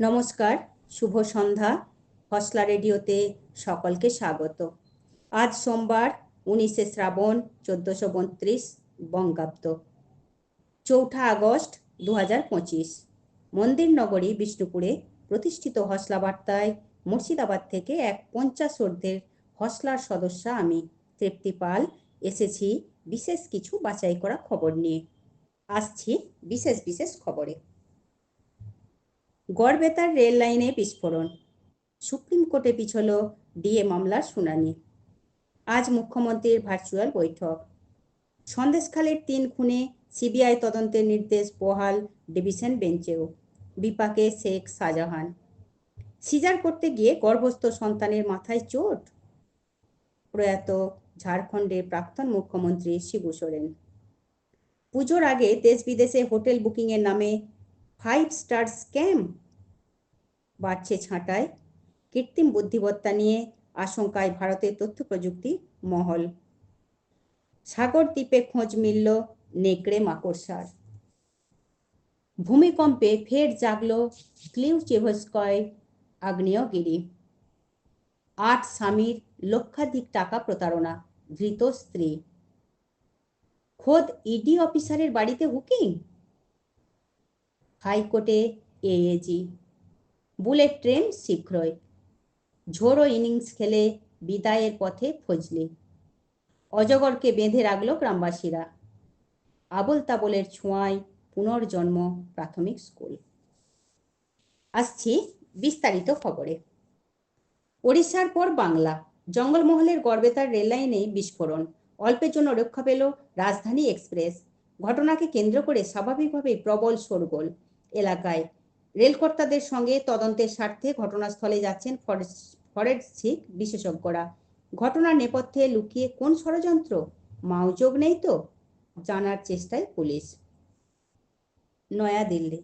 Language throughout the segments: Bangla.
নমস্কার, শুভ সন্ধ্যা, হসলা রেডিওতে সকলকে স্বাগত। আজ সোমবার, উনিশে শ্রাবণ, চোদ্দশো বত্রিশ, বঙ্গাব্দ। চৌঠা আগস্ট দু হাজার পঁচিশ। মন্দির নগরী বিষ্ণুপুরে প্রতিষ্ঠিত হসলা বার্তায় মুর্শিদাবাদ থেকে এক পঞ্চাশ ঊর্ধ্বের হসলার সদস্য আমি, তৃপ্তি পাল, এসেছি বিশেষ কিছু বাছাই করা খবর নিয়ে। আসছি বিশেষ বিশেষ খবরে। গড়বেতার রেল লাইনে বিস্ফোরণ। সুপ্রিম কোর্টে পিছল ডিএ মামলার শুনানি। আজ মুখ্যমন্ত্রীর ভার্চুয়াল বৈঠক। সন্দেশখালের তিন খুনে সিবিআই তদন্তের নির্দেশ বহাল ডিভিশন বেঞ্চেও, বিপাকে শেখ শাহজাহান। সিজার করতে গিয়ে গর্ভস্থ সন্তানের মাথায় চোট? প্রয়াত ঝাড়খণ্ডের প্রাক্তন মুখ্যমন্ত্রী শিবু সোরেন। পুজোর আগে দেশ বিদেশে হোটেল বুকিংয়ের নামে ফাইভ স্টার স্ক্যাম বাড়ছে ছাঁটায়। কৃত্রিম বুদ্ধিমত্তা নিয়ে আশঙ্কায় ভারতের তথ্য প্রযুক্তি মহল। সাগর দ্বীপে খোঁজ মিলল নেকড়ে মাকড়সার। ভূমিকম্পে ফের জাগল ক্লিউচেভস্কয় আগ্নেয়গিরি। আট স্বামীর লক্ষাধিক টাকা প্রতারণা, ধৃত স্ত্রী। খোদ ইডি অফিসারের বাড়িতে হুকিং? হাইকোর্টে এএজি। বুলেট ট্রেন শীঘ্রই ঝোড়ো ইনিংস খেলে বিদায়ের পথে ফজলি। অজগরকে বেঁধে রাখল গ্রামবাসীরা। আবল তাবলের ছোঁয়ায় পুনর্জন্ম প্রাথমিক স্কুল। আসছি বিস্তারিত খবরে। ওড়িশার পর বাংলা। জঙ্গলমহলের গড়বেতার রেললাইনে বিস্ফোরণ। অল্পের জন্য রক্ষা পেল রাজধানী এক্সপ্রেস। ঘটনাকে কেন্দ্র করে স্বাভাবিকভাবেই প্রবল শোরগোল। এলাকায়। রেলকর্তাদের সঙ্গে তদন্তের স্বার্থে ঘটনাস্থলে যাচ্ছেন ফরেনসিক বিশেষজ্ঞরা। ঘটনার নেপথ্যে লুকিয়ে কোন ষড়যন্ত্র? মাওযোগ নেই তো? জানার চেষ্টায় পুলিশ। নয়াদিল্লি।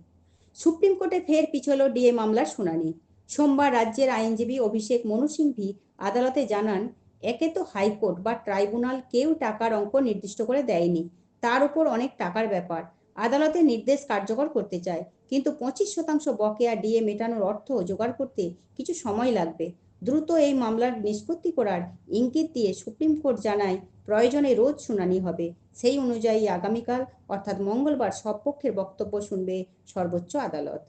সুপ্রিম কোর্টে ফের পিছল ডিএ মামলার শুনানি। সোমবার রাজ্যের আইনজীবী অভিষেক মনু সিংভি আদালতে জানান, একে তো হাইকোর্ট বা ট্রাইব্যুনাল কেউ টাকার অঙ্ক নির্দিষ্ট করে দেয়নি। তার উপর অনেক টাকার ব্যাপার। আদালতের নির্দেশ কার্যকর করতে চায়। কিন্তু পঁচিশ শতাংশ বকেয়া ডিএ মেটানোর অর্থ জোগাড় করতে কিছু সময় লাগবে। দ্রুত এই মামলার নিষ্পত্তি করার ইঙ্গিত দিয়ে সুপ্রিম কোর্ট জানায়, প্রয়োজনে রোজ শুনানি হবে। সেই অনুযায়ী আগামীকাল, অর্থাৎ মঙ্গলবার, সব পক্ষের বক্তব্য শুনবে সর্বোচ্চ আদালত।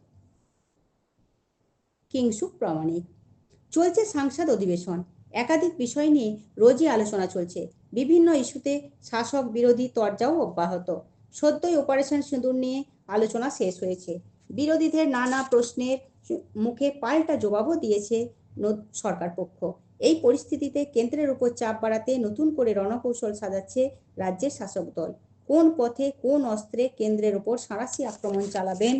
কিংসুক প্রামাণিক, চলছে সাংসদ অধিবেশন। একাধিক বিষয় নিয়ে রোজই আলোচনা চলছে। বিভিন্ন ইস্যুতে শাসক বিরোধী তরজাও অব্যাহত। সদ্যই অপারেশন সিঁদুর নিয়ে আলোচনা শেষ হয়েছে। বিরোধীদের নানা প্রশ্নের মুখে পাল্টা জবাবও দিয়েছে সরকার পক্ষ। এই পরিস্থিতিতে কেন্দ্রের উপর চাপ বাড়াতে নতুন করে রণকৌশল সাজাচ্ছে রাজ্যের শাসক দল। কোন পথে কোন অস্ত্রে কেন্দ্রের উপর সাঁড়াশি আক্রমণ চালাবেন,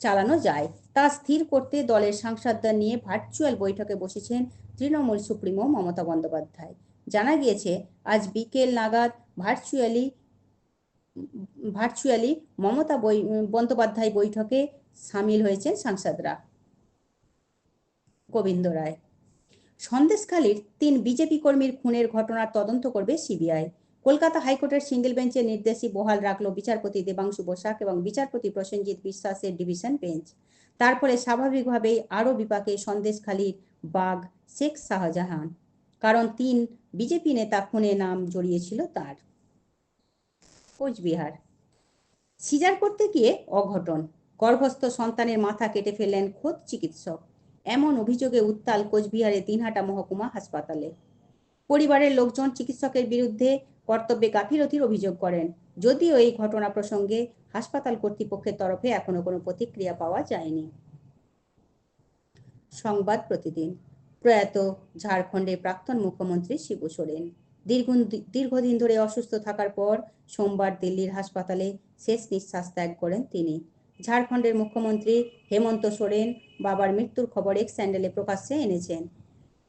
চালানো যায় তা স্থির করতে দলের সাংসদদের নিয়ে ভার্চুয়াল বৈঠকে বসেছেন তৃণমূল সুপ্রিমো মমতা বন্দ্যোপাধ্যায়। জানা গিয়েছে, আজ বিকেল নাগাদ ভার্চুয়ালি ভার্চুয়ালি মমতা বন্দ্যোপাধ্যায় বৈঠকে সামিল হয়েছেন সাংসদরা। গোবিন্দ রায়। সন্দেশখালীর তিন বিজেপি কর্মীর খুনের ঘটনার তদন্ত করবে সিবিআই। কলকাতা হাইকোর্টের সিঙ্গেল বেঞ্চের নির্দেশই বহাল রাখল বিচারপতি দেবাংশু বসাক এবং বিচারপতি প্রসেনজিৎ বিশ্বাসের ডিভিশন বেঞ্চ। তারপরে স্বাভাবিকভাবেই আরও বিপাকে সন্দেশখালীর বাঘ শেখ শাহজাহান। কারণ তিন বিজেপি নেতা খুনে নাম জড়িয়েছিল তার। কোচবিহার। সিজার করতে গিয়ে অঘটন। গর্ভস্থ সন্তানের মাথা কেটে ফেললেন খোদ চিকিৎসক। এমন অভিযোগে উত্তাল কোচবিহারে দিনহাটা মহকুমা হাসপাতালে। পরিবারের লোকজন চিকিৎসকের বিরুদ্ধে কর্তব্যে গাফিলতির অভিযোগ করেন। যদিও এই ঘটনা প্রসঙ্গে হাসপাতাল কর্তৃপক্ষের তরফে এখনও কোনো প্রতিক্রিয়া পাওয়া যায়নি। সংবাদ প্রতিদিন। প্রয়াত ঝাড়খণ্ডের প্রাক্তন মুখ্যমন্ত্রী শিবু সোরেন। দীর্ঘ দীর্ঘদিন ধরে অসুস্থ থাকার পর সোমবার দিল্লির হাসপাতালে শেষ নিঃশ্বাস ত্যাগ করেন তিনি। ঝাড়খণ্ডের মুখ্যমন্ত্রী হেমন্ত সোরেন বাবার মৃত্যুর খবর এক স্যান্ডেলে প্রকাশ্যে এনেছেন।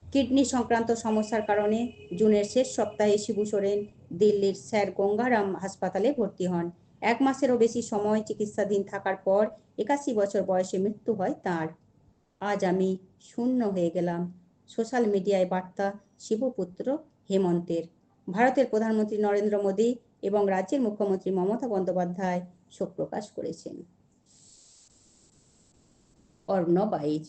কিডনি সংক্রান্ত সমস্যার কারণে জুনের শেষ সপ্তাহে শিবু সোরেন দিল্লির স্যার গঙ্গারাম হাসপাতালে ভর্তি হন। এক মাসেরও বেশি সময় চিকিৎসাধীন থাকার পর একাশি বছর বয়সে মৃত্যু হয় তার। আজ আমি শূন্য হয়ে গেলাম। সোশ্যাল মিডিয়ায় বার্তা, শিবপুত্র হেমন্তের। ভারতের প্রধানমন্ত্রী নরেন্দ্র মোদী এবং রাজ্যের মুখ্যমন্ত্রী মমতা বন্দ্যোপাধ্যায় শোক প্রকাশ করেছেন। অর্ণব আইজ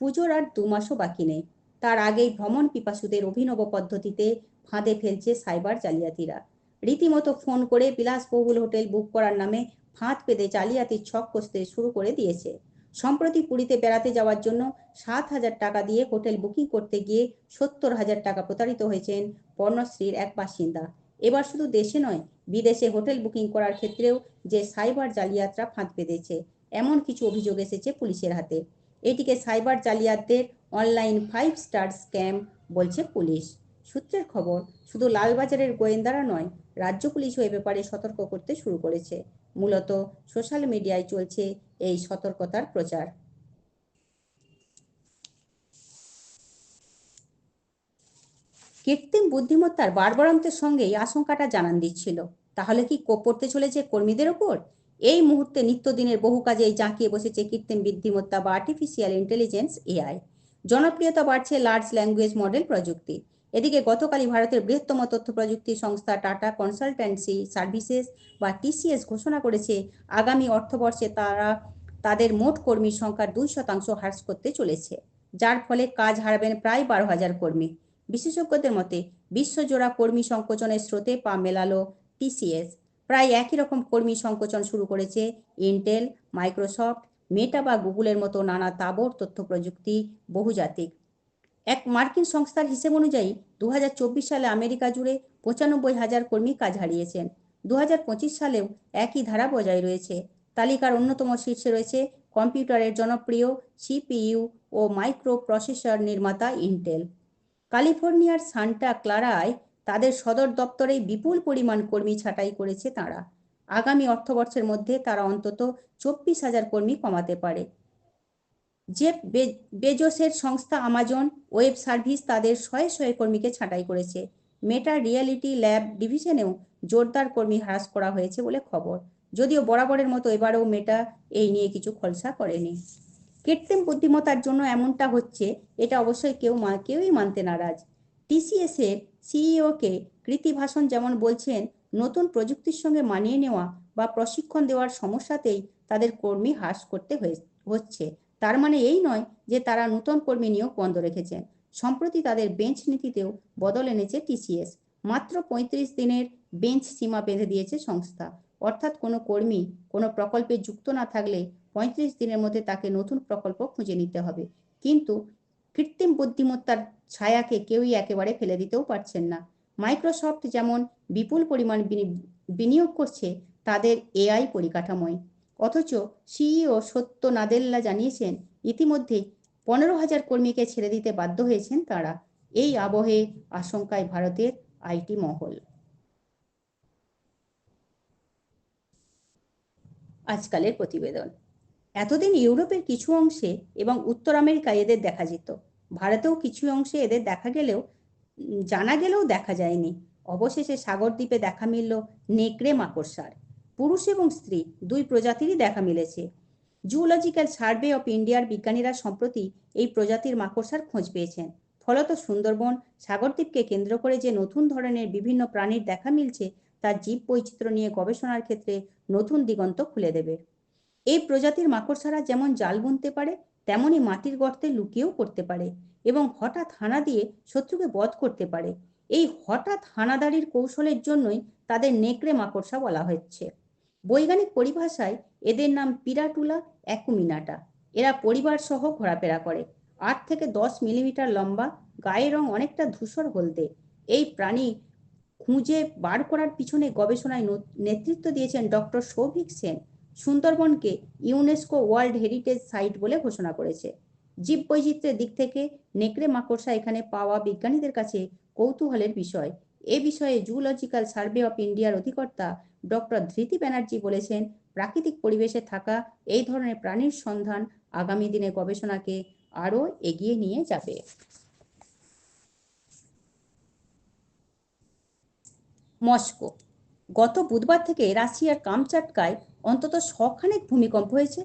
পুজোর আর দু মাসও বাকি নেই। তার আগেই ভ্রমণ পিপাসুদের অভিনব পদ্ধতিতে ফাঁদে ফেলছে সাইবার জালিয়াতিরা। রীতিমতো ফোন করে বিলাসবহুল হোটেল বুক করার নামে ফাঁদ পেতে জালিয়াতির ছক কষতে শুরু করে দিয়েছে। সম্প্রতি পুরীতে বেড়াতে যাওয়ার জন্য সাত হাজার টাকা দিয়ে হোটেল বুকিং করতে গিয়ে সত্তর হাজার টাকা প্রতারিত হয়েছেন পর্ণশ্রীর এক বাসিন্দা। এবার শুধু দেশে নয়, বিদেশে হোটেল বুকিং করার ক্ষেত্রেও যে সাইবার জালিয়াতরা ফাঁদ পেতেছে, এমন কিছু অভিযোগ এসেছে পুলিশের হাতে। এটিকে সাইবার জালিয়াতদের অনলাইন ফাইভ স্টার স্ক্যাম বলছে পুলিশ। সূত্রের খবর, শুধু লালবাজারের গোয়েন্দারা নয়, রাজ্য পুলিশও এ ব্যাপারে সতর্ক করতে শুরু করেছে। মূলত সোশ্যাল মিডিয়ায় চলছে এই সতর্কতার প্রচার। কৃত্রিম বুদ্ধিমত্তার বারবারান্তের সঙ্গেই আশঙ্কাটা জানান দিচ্ছিল। তাহলে কি কোপ পড়তে চলেছে কর্মীদের ওপর? এই মুহূর্তে নিত্যদিনের বহু কাজেই জাঁকিয়ে বসেছে কৃত্রিম বুদ্ধিমত্তা বা আর্টিফিশিয়াল ইন্টেলিজেন্স এআই জনপ্রিয়তা বাড়ছে লার্জ ল্যাঙ্গুয়েজ মডেল প্রযুক্তি। এদিকে গতকালই ভারতের বৃহত্তম তথ্য প্রযুক্তি সংস্থা টাটা কনসালটেন্সি সার্ভিসেস বা টিসিএস ঘোষণা করেছে, আগামী অর্থবর্ষে তারা তাদের মোট কর্মীর সংখ্যার দুই শতাংশ হ্রাস করতে চলেছে, যার ফলে কাজ হারাবেন প্রায় বারো হাজার কর্মী। বিশেষজ্ঞদের মতে, বিশ্বজোড়া কর্মী সংকোচনের স্রোতে পা মেলালো টিসিএস। প্রায় একই রকম কর্মী সংকোচন শুরু করেছে ইন্টেল, মাইক্রোসফট, মেটা বা গুগলের মতো নানা তাবর তথ্য প্রযুক্তি বহুজাতিক। এক মার্কিন সংস্থার হিসেব অনুযায়ী দু হাজার চব্বিশ সালে আমেরিকা জুড়ে পঁচানব্বই হাজার কর্মী কাজ হারিয়েছেন। দু হাজার পঁচিশ সালেও একই ধারা বজায় রয়েছে। তালিকার অন্যতম শীর্ষে রয়েছে কম্পিউটারের জনপ্রিয় সিপিইউ ও মাইক্রো প্রসেসর নির্মাতা ইন্টেল। ক্যালিফোর্নিয়ার সান্টা ক্লারায় তাদের সদর দপ্তরে বিপুল পরিমাণ কর্মী ছাঁটাই করেছে তারা। আগামী অর্থবর্ষের মধ্যে তারা অন্তত চব্বিশ হাজার কর্মী কমাতে পারে। জেফ বেজোসের সংস্থা আমাজন ওয়েব সার্ভিস তাদের শয়ে শয়ে কর্মীকে ছাঁটাই করেছে। মেটা রিয়ালিটি ল্যাব ডিভিশনেও জোরদার কর্মী হ্রাস করা হয়েছে বলে খবর। যদিও বরাবরের মতো এবারেও মেটা এই নিয়ে কিছু খলসা করেনি। কৃত্রিম বুদ্ধিমত্তার জন্য এমনটা হচ্ছে, এটা অবশ্যই কেউ কেউই মানতে নারাজ। টিসিএস এর সিইওকে কৃতি ভাষণ যেমন বলছেন, নতুন প্রযুক্তির সঙ্গে মানিয়ে নেওয়া বা প্রশিক্ষণ দেওয়ার সমস্যাতেই তাদের কর্মী হ্রাস করতে হচ্ছে। তার মানে এই নয় যে তারা নতুন কর্মী নিয়োগ বন্ধ রেখেছেন। সম্প্রতি তাদের বেঞ্চ নীতিতেও বদল এনেছে টিসিএস মাত্র পঁয়ত্রিশ দিনের বেঞ্চ সীমা বেঁধে দিয়েছে সংস্থা। অর্থাৎ কোনো কর্মী কোনো প্রকল্পে যুক্ত না থাকলে পঁয়ত্রিশ দিনের মধ্যে তাকে নতুন প্রকল্প খুঁজে নিতে হবে। কিন্তু কৃত্রিম বুদ্ধিমত্তার ছায়াকে কেউই একেবারে ফেলে দিতেও পারছেন না। মাইক্রোসফট যেমন বিপুল পরিমাণ বিনিয়োগ করছে, তাদের এআই পরিকাঠামোয় অথচ সিইও সত্য নাদেল্লা জানিয়েছেন ইতিমধ্যেই পনেরো হাজার কর্মীকে ছেড়ে দিতে বাধ্য হয়েছেন তারা। এই আবহে আশঙ্কায় ভারতের আইটি মহল। আজকালের প্রতিবেদন। এতদিন ইউরোপের কিছু অংশে এবং উত্তর আমেরিকায় এদের দেখা যেত। ভারতেও কিছু অংশে এদের দেখা গেলেও, জানা গেলেও দেখা যায়নি। অবশেষে সাগরদ্বীপে দেখা মিলল নেকড়ে মাকড়সার। পুরুষ এবং স্ত্রী, দুই প্রজাতিরই দেখা মিলেছে। জুওলজিক্যাল সার্ভে অফ ইন্ডিয়ার বিজ্ঞানীরা সম্প্রতি এই প্রজাতির মাকড়সার খোঁজ পেয়েছেন। ফলত সুন্দরবন সাগরদ্বীপকে কেন্দ্র করে যে নতুন ধরনের বিভিন্ন প্রাণীর দেখা মিলছে তার জীব বৈচিত্র্য নিয়ে গবেষণার ক্ষেত্রে নতুন দিগন্ত খুলে দেবে। এই প্রজাতির মাকড়সারা যেমন জাল বুনতে পারে তেমনই মাটির গর্তে লুকিয়েও করতে পারে এবং হঠাৎ হানা দিয়ে শত্রুকে বধ করতে পারে। এই হঠাৎ হানাদারির কৌশলের জন্যই তাদের নেকড়ে মাকড়সা বলা হচ্ছে। বৈজ্ঞানিক পরিভাষায় এদের নাম পিরাটুলা অ্যাকুমিনাটা এরা পরিবার সহ ঘোরাফেরা করে। আট থেকে দশ মিলিমিটার লম্বা, গায়ের রং অনেকটা ধূসর হলদে। এই প্রাণী খুঁজে বার করার পিছনে গবেষণায় নেতৃত্ব দিয়েছেন ডক্টর সৌভিক সেন। সুন্দরবনকে ইউনেস্কো ওয়ার্ল্ড হেরিটেজ সাইট বলে ঘোষণা করেছে। জীব বৈচিত্র্যের দিক থেকে নেকড়ে মাকড়সা এখানে পাওয়া বিজ্ঞানীদের কাছে কৌতূহলের বিষয়। এ বিষয়ে জুলজিক্যাল সার্ভে অফ ইন্ডিয়ার অধিকর্তা ডক্টর ধৃতি ব্যানার্জি বলেছেন, প্রাকৃতিক পরিবেশে থাকা এই ধরনের প্রাণীর সন্ধান আগামী দিনে গবেষণাকে আরও এগিয়ে নিয়ে যাবে। মস্কো, গত বুধবার থেকে রাশিয়ার কামচাটকায় অন্তত শখানেক ভূমিকম্প হয়েছে।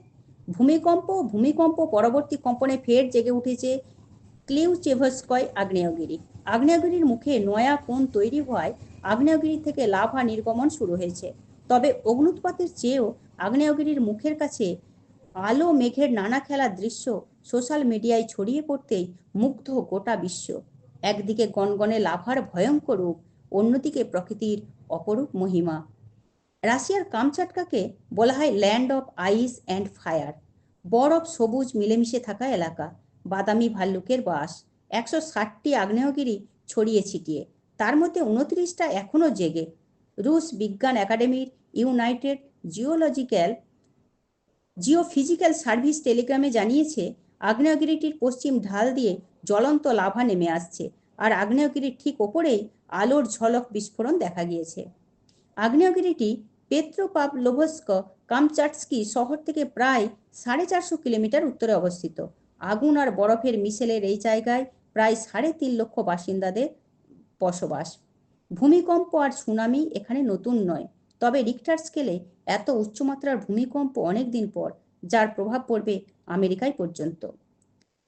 ভূমিকম্প ভূমিকম্প পরবর্তী কম্পনে ফের জেগে উঠেছে ক্লিউচেভস্কয় আগ্নেয়গিরি। আগ্নেয়গিরির মুখে নয়া কোণ তৈরি হওয়ায় আগ্নেয়গিরি থেকে লাভা নির্গমন শুরু হয়েছে। তবে অগ্নুৎপাতের চেয়েও আগ্নেয়গিরির মুখের কাছে আলো মেঘের নানা খেলার দৃশ্য সোশ্যাল মিডিয়ায় ছড়িয়ে পড়তেই মুগ্ধ গোটা বিশ্ব। একদিকে গনগনে লাভার ভয়ঙ্কর রূপ, অন্যদিকে প্রকৃতির অপরূপ মহিমা। রাশিয়ার কামচাটকাকে বলা হয় land of ice and fire. বরফ সবুজ মিলেমিশে থাকা এলাকা, বাদামি ভাল্লুকের বাস। একশো ষাটটি আগ্নেয়গিরি ছড়িয়ে ছিটিয়ে। তার মধ্যে উনত্রিশটা এখনও জেগে। রুশ বিজ্ঞান একাডেমির ইউনাইটেড জিওলজিক্যাল, জিওফিজিক্যাল সার্ভিস টেলিগ্রামে জানিয়েছে, আগ্নেয়গিরিটির পশ্চিম ঢাল দিয়ে জ্বলন্ত লাভা নেমে আসছে আর আগ্নেয়গিরির ঠিক ওপরেই আলোর ঝলক বিস্ফোরণ দেখা গিয়েছে। আগ্নেয়গিরিটি পেত্রোপাভলোভস্ক কামচাটস্কি শহর থেকে প্রায় সাড়ে চারশো কিলোমিটার উত্তরে অবস্থিত। আগুন আর বরফের মিশেলের এই জায়গায় প্রায় সাড়ে তিন লক্ষ বাসিন্দাদের বসবাস। ভূমিকম্প আর সুনামি এখানে নতুন নয়, তবে রিক্টার স্কেলে এত উচ্চমাত্রার ভূমিকম্প অনেক দিন পর, যার প্রভাব পড়বে আমেরিকায় পর্যন্ত।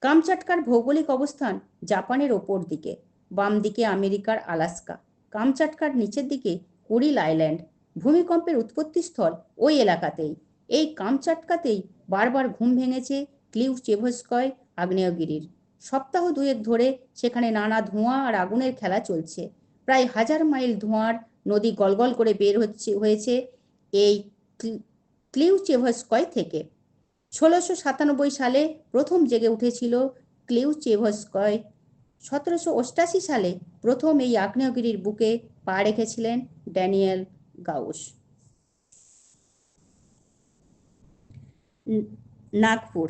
কামচাটকার ভৌগোলিক অবস্থান জাপানের ওপর দিকে, বাম দিকে আমেরিকার আলাস্কা। কামচাটকার নিচের দিকে কুরিল আইল্যান্ড। ভূমিকম্পের উৎপত্তিস্থল ওই এলাকাতেই। এই কামচাটকাতেই বারবার ঘুম ভেঙেছে ক্লিউ চেভস্কয় আগ্নেয়গিরির। সপ্তাহ দুয়েক ধরে সেখানে নানা ধোঁয়া আর আগুনের খেলা চলছে। প্রায় হাজার মাইল ধোঁয়ার নদী গলগল করে বের হচ্ছে, হয়েছে এই ক্লিউচেভস্কয় থেকে। ষোলোশো সাতানব্বই সালে প্রথম জেগে উঠেছিল ক্লিউচেভস্কয়। সতেরোশো অষ্টাশি সালে প্রথম এই আগ্নেয়গিরির বুকে পা রেখেছিলেন ড্যানিয়েল গাউস। নাগপুর,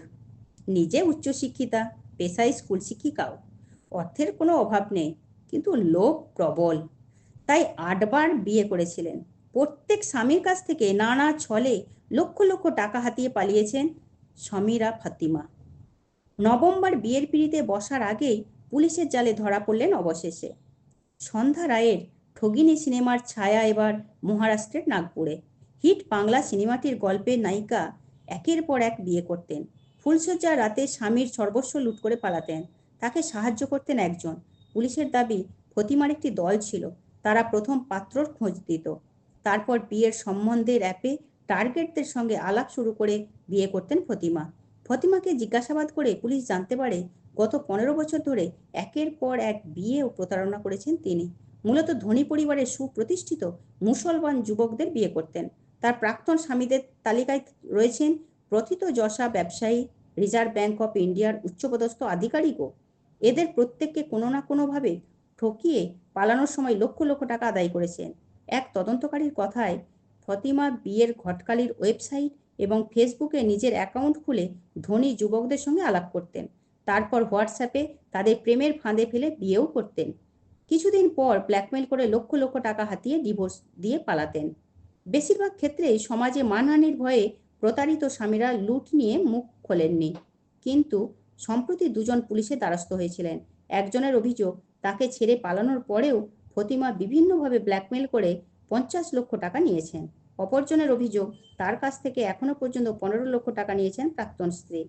নিজে উচ্চশিক্ষিতা। পেশায় স্কুল শিক্ষিকাও অর্থের কোনো অভাব নেই, কিন্তু লোভ প্রবল। তাই আটবার বিয়ে করেছিলেন। প্রত্যেক স্বামীর কাছ থেকে নানা ছলে লক্ষ লক্ষ টাকা হাতিয়ে পালিয়েছেন সমীরা ফাতিমা। নবমবার বিয়ের পিড়িতে বসার আগেই পুলিশের জালে ধরা পড়লেন অবশেষে। সন্ধ্যা রায়ের ঠগিনী সিনেমার ছায়া এবার মহারাষ্ট্রের নাগপুরে। হিট বাংলা সিনেমাটির গল্পের নায়িকা একের পর এক বিয়ে করতেন। ফুলসজ্জার রাতে স্বামীর সর্বস্ব লুট করে পালাতেন। তাকে সাহায্য করতেন একজন। পুলিশের দাবি ফতিমার একটি দল ছিল। তারা প্রথম পাত্রর খোঁজ দিত। তারপর বিয়ের সম্বন্ধের অ্যাপে টার্গেটদের সঙ্গে আলাপ শুরু করে বিয়ে করতেন ফতিমা ফতিমাকে জিজ্ঞাসাবাদ করে পুলিশ জানতে পারে, গত পনেরো বছর ধরে একের পর এক বিয়ে ও প্রতারণা করেছেন তিনি। মূলত ধনী পরিবারের সুপ্রতিষ্ঠিত মুসলমান যুবকদের বিয়ে করতেন। তার প্রাক্তন স্বামীদের তালিকায় রয়েছেন প্রথিত যশা ব্যবসায়ী রিজার্ভ ব্যাংক অফ ইন্ডিয়ার উচ্চপদস্থ আধিকারিকও এদের প্রত্যেককে কোনো না কোনোভাবে ঠকিয়ে পালানোর সময় লক্ষ লক্ষ টাকা আদায় করেছেন। এক তদন্তকারীর কথায়, ফতিমা বিয়ের ঘটকালির ওয়েবসাইট এবং ফেসবুকে নিজের অ্যাকাউন্ট খুলে ধনী যুবকদের সঙ্গে আলাপ করতেন। তারপর হোয়াটসঅ্যাপে তাদের প্রেমের ফাঁদে ফেলে বিয়েও করতেন। কিছুদিন পর ব্ল্যাকমেল করে লক্ষ লক্ষ টাকা হাতিয়ে ডিভোর্স দিয়ে পালাতেন। বেশিরভাগ ক্ষেত্রেই সমাজে মানহানির ভয়ে প্রতারিত স্বামীরা লুট নিয়ে মুখ খোলেননি। কিন্তু সম্প্রতি দুজন পুলিশের দ্বারস্থ হয়েছিলেন। একজনের অভিযোগ, তাকে ছেড়ে পালানোর পরেও ফতিমা বিভিন্নভাবে ব্ল্যাকমেল করে পঞ্চাশ লক্ষ টাকা নিয়েছেন। অপরজনের অভিযোগ, তার কাছ থেকে এখনও পর্যন্ত পনেরো লক্ষ টাকা নিয়েছেন প্রাক্তন স্ত্রী।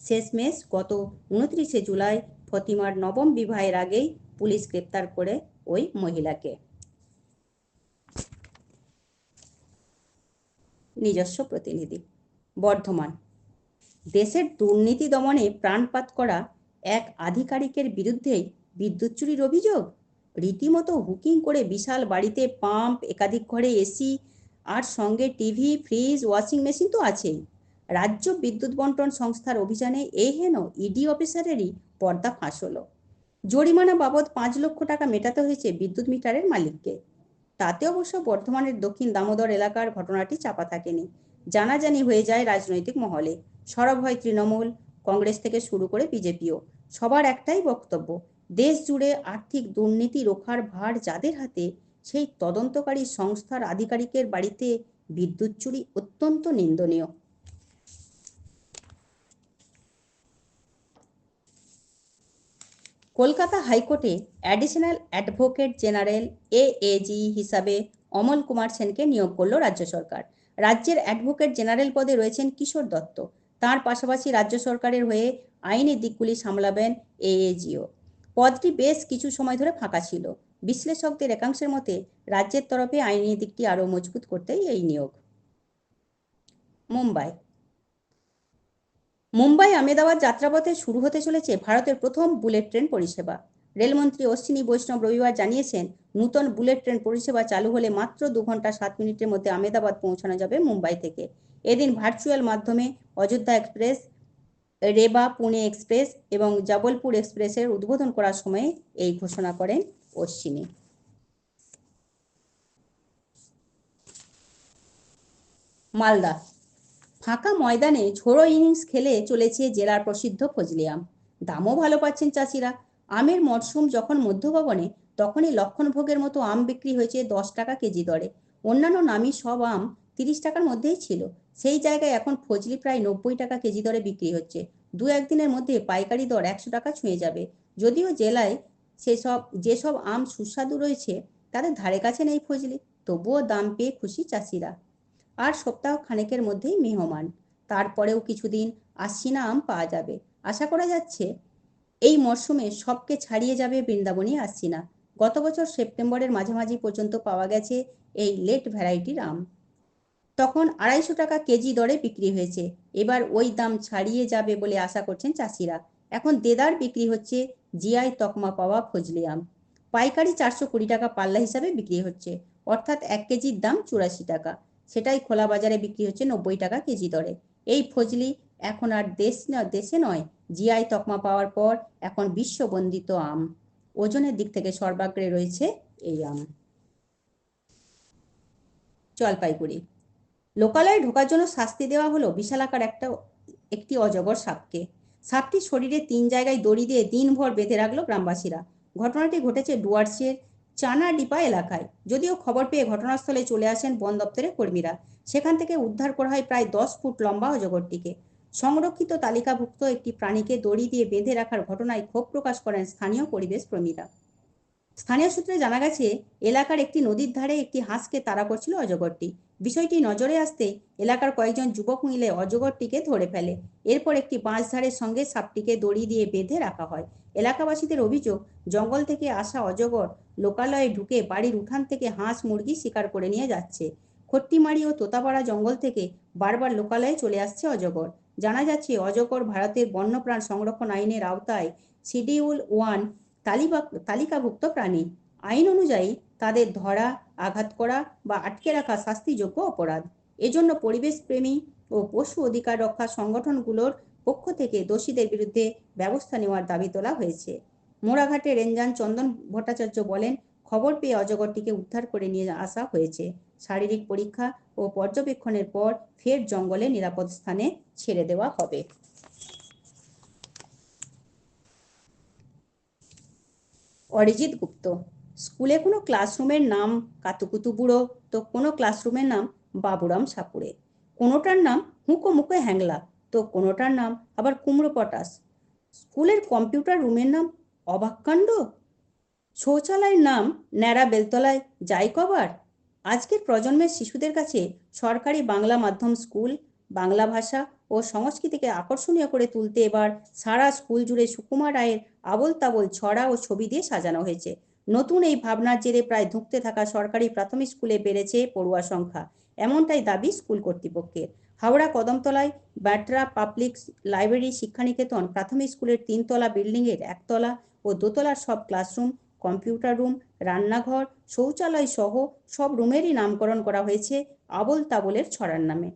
শেষমেশ গত উনত্রিশে জুলাই ফতিমার নবম বিবাহের আগেই পুলিশ গ্রেপ্তার করে ওই মহিলাকে। নিজস্ব প্রতিনিধি। বর্ধমান। দেশের দুর্নীতি দমনে প্রাণপাত করা এক আধিকারিকের বিরুদ্ধেই বিদ্যুৎ চুরির অভিযোগ? রীতিমতো হুকিং করে বিশাল বাড়িতে পাম্প, একাধিক ঘরে এসি আর সঙ্গে টিভি, ফ্রিজ, ওয়াশিং মেশিন তো আছেই। রাজ্য বিদ্যুৎ বন্টন সংস্থার অভিযানে এই হেন ইডি অফিসারেরই পর্দা ফাঁস হলো। জরিমানা বাবদ পাঁচ লক্ষ টাকা মেটাতে হয়েছে বিদ্যুৎ মিটারের মালিককে। তাতে অবশ্য বর্ধমানের দক্ষিণ দামোদর এলাকার ঘটনাটি চাপা থাকেনি। জানাজানি হয়ে যায় রাজনৈতিক মহলে। সরব হয় তৃণমূল, কংগ্রেস থেকে শুরু করে বিজেপিও। সবার একটাই বক্তব্য, দেশ জুড়ে আর্থিক দুর্নীতি রোখার ভার যাদের হাতে, সেই তদন্তকারী সংস্থার আধিকারিকের বাড়িতে বিদ্যুৎ চুরি অত্যন্ত নিন্দনীয়। কলকাতা হাইকোর্টে অ্যাডিশনাল অ্যাডভোকেট জেনারেল এএজি হিসাবে অমল কুমার সেনকে নিয়োগ করল রাজ্য সরকার। রাজ্যের অ্যাডভোকেট জেনারেল পদে রয়েছেন কিশোর দত্ত। তার পাশাপাশি রাজ্য সরকারের হয়ে আইনি দিকগুলি সামলাবেন এএজিও পদটি বেশ কিছু সময় ধরে ফাঁকা ছিল। বিশ্লেষকদের একাংশের মতে, রাজ্যের তরফে আইনি দিকটি আরও মজবুত করতেই এই নিয়োগ। মুম্বাই। মুম্বাই আমেদাবাদ যাত্রাপথে শুরু হতে চলেছে ভারতের প্রথম বুলেট ট্রেন পরিষেবা। রেলমন্ত্রী অশ্বিনী বৈষ্ণব রবিবার জানিয়েছেন, নূতন বুলেট ট্রেন পরিষেবা চালু হলে মাত্র দু ঘণ্টা সাত মিনিটের মধ্যে আমেদাবাদ পৌঁছানো যাবে মুম্বাই থেকে। এদিন ভার্চুয়াল মাধ্যমে অযোধ্যা এক্সপ্রেস, রেবা পুনে এক্সপ্রেস এবং জবলপুর এক্সপ্রেসের উদ্বোধন করার সময় এই ঘোষণা করেন অশ্বিনী। মালদা ফাঁকা ময়দানে ঝোড়ো ইনিংস খেলে চলেছে জেলার প্রসিদ্ধ ফজলি আম দামও ভালো পাচ্ছেন চাষিরা। আমের মরশুম যখন মধ্যভবনে তখনই লক্ষণভোগের মতো আম বিক্রি হয়েছে দশ টাকা কেজি দরে। অন্যান্য নামি সব আম তিরিশ টাকার মধ্যেই ছিল। সেই জায়গায় এখন ফজলি প্রায় নব্বই টাকা কেজি দরে বিক্রি হচ্ছে। দু একদিনের মধ্যে পাইকারি দর একশো টাকা ছুঁয়ে যাবে। যদিও জেলায় সেসব, যেসব আম সুস্বাদু রয়েছে, তাদের ধারে কাছে নেই ফজলি। তবুও দাম পেয়ে খুশি চাষিরা। আর সপ্তাহ খানেকের মধ্যেই মেহমান। তারপরেও কিছুদিন আশ্বিনা আম পাওয়া যাবে। আশা করা যাচ্ছে, এই মরশুমে সবকে ছাড়িয়ে যাবে বৃন্দাবনী আশ্বিনা। গত বছর সেপ্টেম্বরের মাঝামাঝি পর্যন্ত পাওয়া গেছে এই লেট ভ্যারাইটির আম। তখন আড়াইশো টাকা কেজি দরে বিক্রি হয়েছে। এবার ওই দাম ছাড়িয়ে যাবে বলে আশা করছেন চাষিরা। এখন দেদার বিক্রি হচ্ছে জিআই তকমা পাওয়া ফজলি আম। পাইকারি চারশো কুড়ি টাকা পাল্লা হিসাবে বিক্রি হচ্ছে। অর্থাৎ এক কেজির দাম চুরাশি টাকা। সেটাই খোলা বাজারে বিক্রি হচ্ছে নব্বই টাকা কেজি দরে। এই ফজলি এখন আর দেশ দেশে নয়, জিআই তকমা পাওয়ার পর এখন বিশ্ববন্দিত আম। ওজনের দিক থেকে সর্বাগ্রে রয়েছে এই আম। জলপাইগুড়ি। লোকালয়ে ঢোকার জন্য শাস্তি দেওয়া হলো বিশালাকার একটা, একটি অজগর সাপকে। সাপটি শরীরে তিন জায়গায় দড়ি দিয়ে দিনভর বেঁধে রাখল গ্রামবাসীরা। ঘটনাটি ঘটেছে ডুয়ার্সের চানাডিপা এলাকায়। যদিও খবর পেয়ে ঘটনাস্থলে চলে আসেন বন দপ্তরের কর্মীরা। সেখান থেকে উদ্ধার করা হয় প্রায় দশ ফুট লম্বা অজগরটিকে। সংরক্ষিত তালিকাভুক্ত একটি প্রাণীকে দড়ি দিয়ে বেঁধে রাখার ঘটনায় ক্ষোভ প্রকাশ করেন স্থানীয় পরিবেশ প্রেমীরা স্থানীয় সূত্রে জানা গেছে, এলাকার একটি নদীর ধারে একটি হাঁসকে তাড়া করছিল অজগরটি। বিষয়টি নজরে আসতে এলাকার কয়েকজন যুবক মিলে অজগরটিকে ধরে ফেলে। এরপর একটি বাঁশঝাড়ের সঙ্গে সাপটিকে দড়ি দিয়ে বেঁধে রাখা হয়। এলাকাবাসীদের অভিযোগ, জঙ্গল থেকে আসা অজগর লোকালয়ে ঢুকে বাড়ির উঠান থেকে হাঁস মুরগি শিকার করে নিয়ে যাচ্ছে। খট্টিমারি ও তোতাপাড়া জঙ্গল থেকে বারবার লোকালয়ে চলে আসছে অজগর। জানা যাচ্ছে, অজগর ভারতের বন্যপ্রাণ সংরক্ষণ আইনের আওতায় শিডিউল ওয়ান তালিকাভুক্ত প্রাণী। আইন অনুযায়ী তাদের ধরা, আঘাত করা বা আটকে রাখা শাস্তিযোগ্য অপরাধ। এজন্য পরিবেশ প্রেমী ও পশু অধিকার রক্ষা সংগঠনগুলোর পক্ষ থেকে দোষীদের বিরুদ্ধে ব্যবস্থা নেওয়ার দাবি তোলা হয়েছে। মোড়াঘাটে রেঞ্জান চন্দন ভট্টাচার্য বলেন, খবর পেয়ে অজগরটিকে উদ্ধার করে নিয়ে আসা হয়েছে। শারীরিক পরীক্ষা ও পর্যবেক্ষণের পর ফের জঙ্গলে নিরাপদ স্থানে ছেড়ে দেওয়া হবে। অরিজিৎ গুপ্ত, স্কুলে কোনো ক্লাসরুমের নাম কাতুকুতু বুড়ো, তো কোনো ক্লাসরুমের নাম বাবুরাম সাপুরে কোনোটার নাম হুঁকো মুখো হ্যাংলা তো কোনোটার নাম আবার কুমড়ো পটাশ। স্কুলের কম্পিউটার রুমের নাম অবাককাণ্ড। শৌচালয়ের নাম ন্যাড়া বেলতলায় যাই কবার। আজকের প্রজন্মের শিশুদের কাছে সরকারি বাংলা মাধ্যম স্কুল, বাংলা ভাষা ও সংস্কৃতিকে আকর্ষণীয় করে তুলতে এবার সারা স্কুল জুড়ে সুকুমার রায়ের আবল তাবল ছড়া ও ছবি দিয়ে সাজানো হয়েছে। নতুন এই ভাবনার জেরে প্রায় ধুঁকতে থাকা সরকারি প্রাথমিক স্কুলে বেড়েছে পড়ুয়া সংখ্যা। এমনটাই দাবি স্কুল কর্তৃপক্ষের। হাওড়া কদমতলায় ব্যাটরা পাবলিক লাইব্রেরি শিক্ষানিকেতন প্রাথমিক স্কুলের তিনতলা বিল্ডিংয়ের একতলা ও দোতলার সব ক্লাসরুম, কম্পিউটার রুম, রান্নাঘর, শৌচালয় সহ সব রুমেরই নামকরণ করা হয়েছে আবল তাবলের ছড়ার নামে।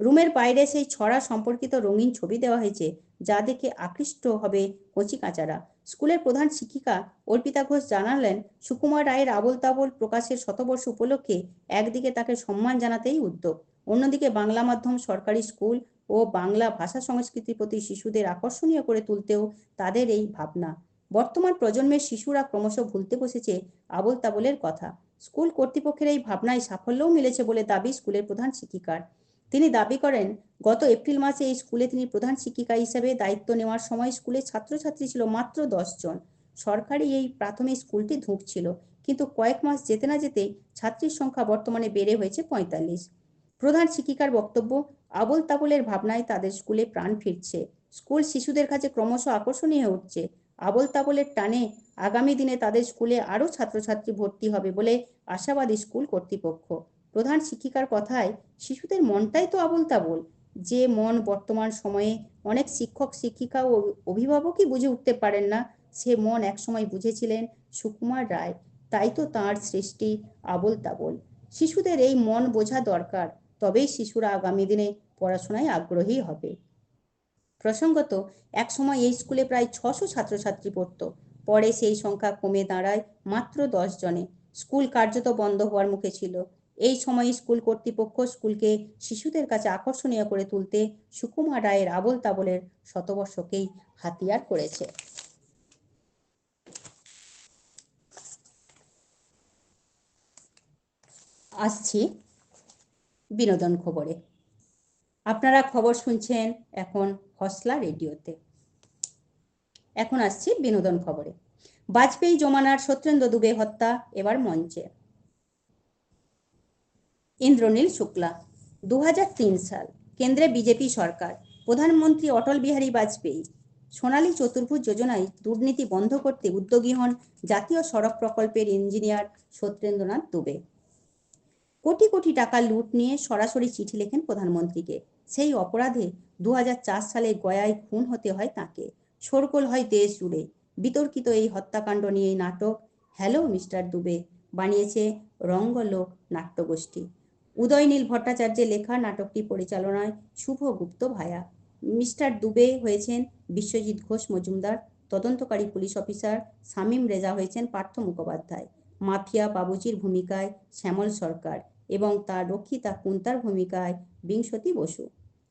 রুমের বাইরে সেই ছড়া সম্পর্কিত রঙিন ছবি দেওয়া হয়েছে যা দেখে আকৃষ্ট হবে কচি কাঁচারা। স্কুলের প্রধান শিক্ষিকা অর্পিতা ঘোষ জানালেন, সুকুমার রায়ের আবল তাবল প্রকাশের শতবর্ষ উপলক্ষে একদিকে তাকে সম্মান জানাতেই উদ্যোগ। অন্যদিকে বাংলা মাধ্যম সরকারি স্কুল ও বাংলা ভাষা সংস্কৃতির প্রতি শিশুদের আকর্ষণীয় করে তুলতেও তাদের এই ভাবনা। বর্তমান প্রজন্মের শিশুরা ক্রমশ ভুলতে বসেছে আবল তাবলের কথা। স্কুল কর্তৃপক্ষের এই ভাবনায় সাফল্যও মিলেছে বলে দাবি স্কুলের প্রধান শিক্ষিকার। তিনি দাবি করেন, গত এপ্রিল মাসে এই স্কুলে তিনি প্রধান শিক্ষিকা হিসেবে দায়িত্ব নেওয়ার সময় স্কুলে ছাত্রছাত্রী ছিল মাত্র দশ জন। সরকারি এই প্রাথমিক স্কুলটি ধুঁকছিল কিন্তু কয়েক মাস যেতে না যেতেই ছাত্রীর সংখ্যা বর্তমানে বেড়ে হয়েছে পঁয়তাল্লিশ। প্রধান শিক্ষিকার বক্তব্য আবল তাবলের ভাবনায় তাদের স্কুলে প্রাণ ফিরছে। স্কুল শিশুদের কাছে ক্রমশ আকর্ষণীয় উঠছে। আবল তাবলের টানে আগামী দিনে তাদের স্কুলে আরও ছাত্রছাত্রী ভর্তি হবে বলে আশাবাদী স্কুল কর্তৃপক্ষ। প্রধান শিক্ষিকার কথায়, শিশুদের মনটাই তো আবল তাবল যে মন বর্তমান সময়ে অনেক শিক্ষক, শিক্ষিকা ও অভিভাবকই বুঝে উঠতে পারেন না, সে মন একসময় বুঝেছিলেন সুকুমার রায়। তাই তো তাঁর সৃষ্টি আবল তাবল শিশুদের এই মন বোঝা দরকার। তবেই শিশুরা আগামী দিনে পড়াশোনায় আগ্রহী হবে। প্রসঙ্গত, একসময় এই স্কুলে প্রায় ছশো ছাত্রছাত্রী পড়তো। পরে সেই সংখ্যা কমে দাঁড়ায় মাত্র দশ জনে। স্কুল কার্যত বন্ধ হওয়ার মুখে ছিল। এই সময় স্কুল কর্তৃপক্ষ স্কুলকে শিশুদের কাছে আকর্ষণীয় করে তুলতে সুকুমার রায়ের আবল তাবলের শতবর্ষকেই হাতিয়ার করেছে। আসছি। বিনোদন খবরে। আপনারা খবর শুনছেন এখন হসলা রেডিওতে। এখন আসছি বিনোদন খবরে। বাজপেয়ী, জমানার সত্যেন্দ্র দুবে হত্যা, এবার মঞ্চে। ইন্দ্রনীল শুক্লা দু হাজার তিন সাল, কেন্দ্রে বিজেপি সরকার, প্রধানমন্ত্রী অটল বিহারী বাজপেয়ী। সোনালী চতুর্ভুজ যোজনায় দুর্নীতি বন্ধ করতে উদ্যোগী হন জাতীয় সড়ক প্রকল্পের ইঞ্জিনিয়ার সত্যেন্দ্রনাথ দুবে। কোটি কোটি টাকা লুট নিয়ে সরাসরি চিঠি লেখেন প্রধানমন্ত্রীকে। সেই অপরাধে দু হাজার চার সালে গয়ায় খুন হতে হয় তাকে। শোরগোল হয় দেশ জুড়ে। বিতর্কিত এই হত্যাকাণ্ড নিয়ে নাটক হ্যালো মিস্টার দুবে বানিয়েছে রঙ্গলোক নাট্যগোষ্ঠী উদয়নীল ভট্টাচার্যের লেখা নাটকটি পরিচালনায় শুভ গুপ্ত ভায়া। মিস্টার দুবে হয়েছেন বিশ্বজিৎ ঘোষ মজুমদার, তদন্তকারী পুলিশ অফিসার শামীম রেজা হয়েছেন পার্থ মুখোপাধ্যায়। মাফিয়া বাবুজির ভূমিকায় শ্যামল সরকার। এবং তার রক্ষিতা কুন্তার ভূমিকায় বিংশতি বসু।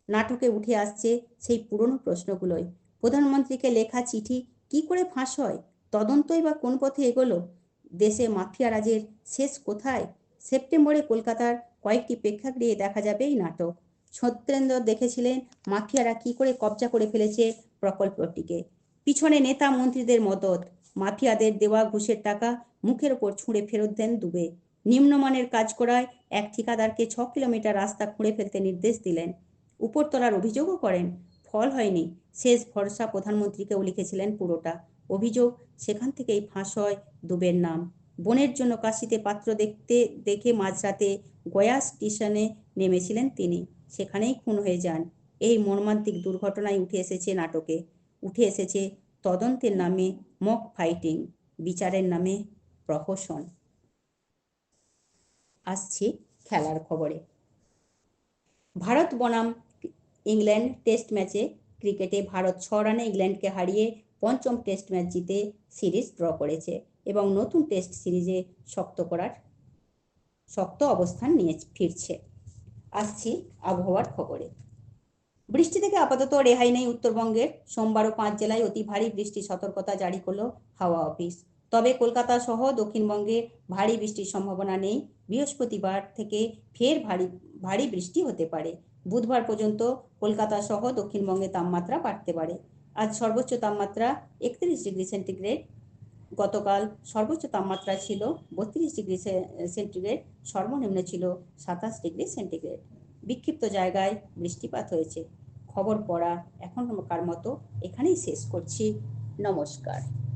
নাটকে উঠে আসছে সেই পুরনো প্রশ্নগুলোই। প্রধানমন্ত্রীকে লেখা চিঠি কি করে ফাঁস হয়? তদন্তই বা কোন পথে এগোলো? দেশে মাফিয়া রাজের শেষ কোথায়? সেপ্টেম্বরে কলকাতার কয়েকটি প্রেক্ষাগৃহে দেখা যাবে এই নাটক। সত্যেন্দ্র দেখেছিলেন মাফিয়ারা কি করে কবজা করে ফেলেছে প্রকল্পটিকে। পিছনে নেতা মন্ত্রীদের মদত, মাফিয়াদের দেওয়া ঘুষের টাকা মুখের ওপর ছুঁড়ে ফেরত দেন দুবে। নিম্নমানের কাজ করায় এক ঠিকাদারকে ছ কিলোমিটার রাস্তা খুঁড়ে ফেলতে নির্দেশ দিলেন। উপরতলার অভিযোগও করেন, ফল হয়নি। শেষ ভরসা প্রধানমন্ত্রীকেও লিখেছিলেন পুরোটা। অভিযোগ, সেখান থেকেই ফাঁস হয় দুবের নাম। বোনের জন্য কাশিতে পাত্র দেখতে, দেখে মাঝরাতে গয়া স্টেশনে নেমেছিলেন তিনি। সেখানেই খুন হয়ে যান। এই মর্মান্তিক দুর্ঘটনায় উঠে এসেছে নাটকে। উঠে এসেছে তদন্তের নামে মক ফাইটিং, বিচারের নামে প্রহসন। আসছি খেলার খবরে। ভারত বনাম ইংল্যান্ড টেস্ট ম্যাচে ক্রিকেটে ভারত ছ রানে ইংল্যান্ডকে হারিয়ে পঞ্চম টেস্ট ম্যাচ জিতে সিরিজ ড্র করেছে এবং নতুন টেস্ট সিরিজে শক্ত করার, শক্ত অবস্থান নিয়ে ফিরছে। আসছি আবহাওয়ার খবরে। বৃষ্টি থেকে আপাতত রেহাই নেই উত্তরবঙ্গের। সোমবার ও পাঁচ জেলায় অতি ভারী বৃষ্টি সতর্কতা জারি করল হাওয়া অফিস। তবে কলকাতা সহ দক্ষিণবঙ্গে ভারী বৃষ্টির সম্ভাবনা নেই। বৃহস্পতিবার থেকে ফের ভারী ভারী বৃষ্টি হতে পারে। বুধবার পর্যন্ত কলকাতা সহ দক্ষিণবঙ্গে তাপমাত্রা বাড়তে পারে। আজ সর্বোচ্চ তাপমাত্রা একত্রিশ ডিগ্রি সেন্টিগ্রেড, গতকাল সর্বোচ্চ তাপমাত্রা ছিল বত্রিশ ডিগ্রি সেন্টিগ্রেড, সর্বনিম্ন ছিল সাতাশ ডিগ্রি সেন্টিগ্রেড। বিক্ষিপ্ত জায়গায় বৃষ্টিপাত হয়েছে। খবর পড়া এখনকার মতো এখানেই শেষ করছি। নমস্কার।